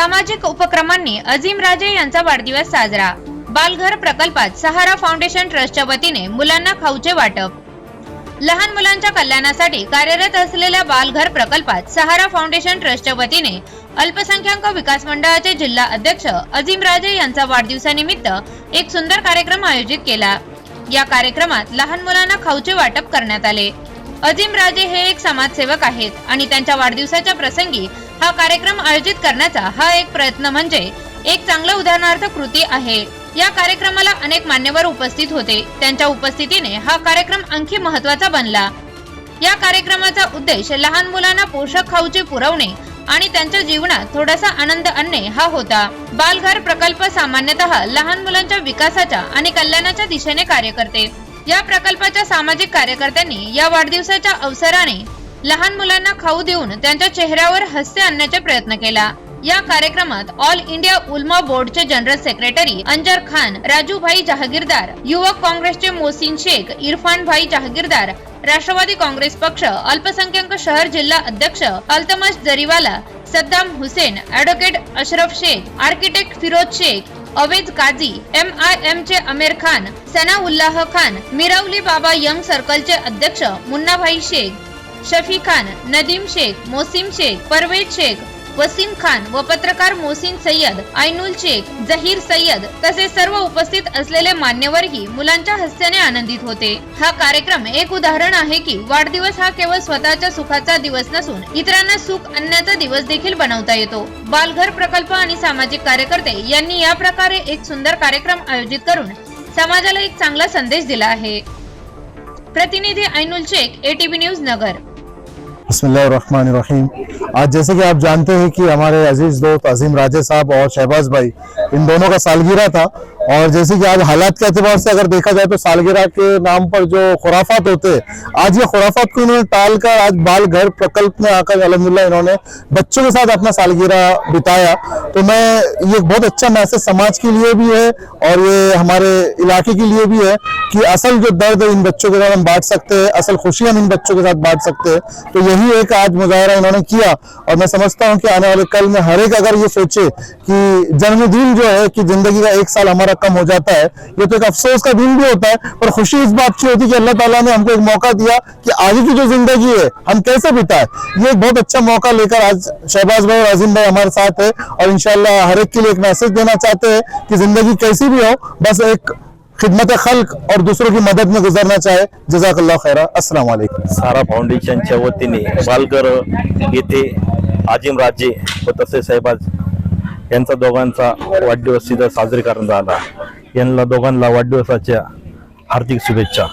सामाजिक उपक्रमांनी अजिम राजे यांचा वाढदिवस साजरा. बालघर प्रकल्पात सहारा फाउंडेशन ट्रस्टच्या वतीने मुलांना खाऊचे वाटप. लहान मुलांच्या कल्याणासाठी कार्यरत असलेल्या बालघर प्रकल्पात सहारा फाउंडेशन ट्रस्टच्या वतीने अल्पसंख्याक विकास मंडळाचे जिल्हा अध्यक्ष अजिम राजे यांचा वाढदिवसानिमित्त एक सुंदर कार्यक्रम आयोजित केला. या कार्यक्रमात लहान मुलांना खाऊचे वाटप करण्यात आले. अजिम राजे हे एक समाजसेवक आहेत आणि त्यांच्या वाढदिवसाच्या प्रसंगी हा कार्यक्रम आयोजित करण्याचा हा एक प्रयत्न म्हणजे एक चांगलं उदाहरणार्थ कृती आहे. या कार्यक्रमाला अनेक मान्यवर उपस्थित होते. त्यांच्या उपस्थितीने हा कार्यक्रम आणखी महत्त्वाचा बनला. या कार्यक्रमाचा उद्देश लहान मुलांना पोषक खाऊचे पुरवणे आणि त्यांच्या जीवनात थोडासा आनंद आणणे हा होता. बालघर प्रकल्प सामान्यतः लहान मुलांच्या विकासाच्या आणि कल्याणाच्या दिशेने कार्य करते. या प्रकल्पाच्या सामाजिक कार्यकर्त्यांनी या वाढदिवसाच्या अवसराने लहान मुलांना खाऊ देऊन त्यांच्या चेहऱ्यावर हास्य आणण्याचा प्रयत्न केला. या कार्यक्रमात ऑल इंडिया उल्मा बोर्डचे जनरल सेक्रेटरी अंजर खान राजूभाई जहागीरदार युवक काँग्रेसचे मोसिन शेख इरफान भाई जहागीरदार राष्ट्रवादी काँग्रेस पक्ष अल्पसंख्याक शहर जिल्हा अध्यक्ष Altamash Jariwala Saddam Hussain advocate Ashraf Shaikh architect Firoz Shaikh Awed Kazi M I M चे अमेर खान सना उल्लाह खान मिरावली बाबा यंग सर्कलचे अध्यक्ष मुन्नाभाई शेख शफी खान नदीम शेख मोसिम शेख परवेज शेख वसीम खान व पत्रकार मोहसिन सय्यद आयनुल शेख जहीर सय्यद तसे सर्व उपस्थित असलेले मान्यवरही मुलांच्या हस्त्याने आनंदित होते. हा कार्यक्रम एक उदाहरण आहे की वाढदिवस हा केवळ स्वतःच्या सुखाचा दिवस नसून इतरांना सुख आणण्याचा दिवस देखील बनवता येतो. बालघर प्रकल्प आणि सामाजिक कार्यकर्ते यांनी या प्रकारे एक सुंदर कार्यक्रम आयोजित करून समाजाला एक चांगला संदेश दिला आहे. प्रतिनिधी ऐनुल शेख एटीबी न्यूज नगर. बसमीम आज जैसे कि आप जानते हैं कि हमारे अजीज दोस्त अजीम राजे साहब और शहबाज भाई इन दोनों का सालगिरह था। और जैसे कि आज हालात के अतबार से अगर देखा जाए तो सालगिरह के नाम पर जो खुराफात होते हैं आज ये खुराफात को इन्होंने टाल कर आज बाल घर प्रकल्प में आकर अलहमदिल्ला इन्होंने बच्चों के साथ अपना सालगिरह बिताया। तो मैं, ये बहुत अच्छा मैसेज समाज के लिए भी है और ये हमारे इलाके के लिए भी है कि असल जो दर्द इन बच्चों के साथ हम बांट सकते हैं, असल खुशियाँ हम इन बच्चों के साथ बांट सकते हैं। तो यही एक आज मुजाहरा इन्होंने किया और मैं समझता हूँ कि आने वाले कल में हर एक अगर ये सोचे कि जन्मदिन जो है कि ज़िंदगी का एक साल हमारा कम हो जाता है। ये तो एक अफसोस का दिन भी होता है, पर खुशी इस बात की होती है कि अल्लाह ताला ने हमको एक मौका दिया कि आगे की जो ज़िंदगी है, हम कैसे बिताए। ये एक बहुत अच्छा मौका लेकर आज शहबाज भाई और अजीम भाई हमारे साथ है और इंशाल्लाह हर एक के लिए एक मैसेज देना चाहते हैं कि ज़िंदगी कैसी भी हो, बस एक खिदमत खल्क और दूसरों की मदद में गुजरना चाहे। जजाकल्ला खैरा। वालेकुम। सारा फाउंडेशनच्या वतीने बालकर येथे आजिम राजे व तसेच साहेबाज यांचा दोघांचा वाढदिवस तिथं साजरी करण्यात आला. यांना दोघांना वाढदिवसाच्या हार्दिक शुभेच्छा.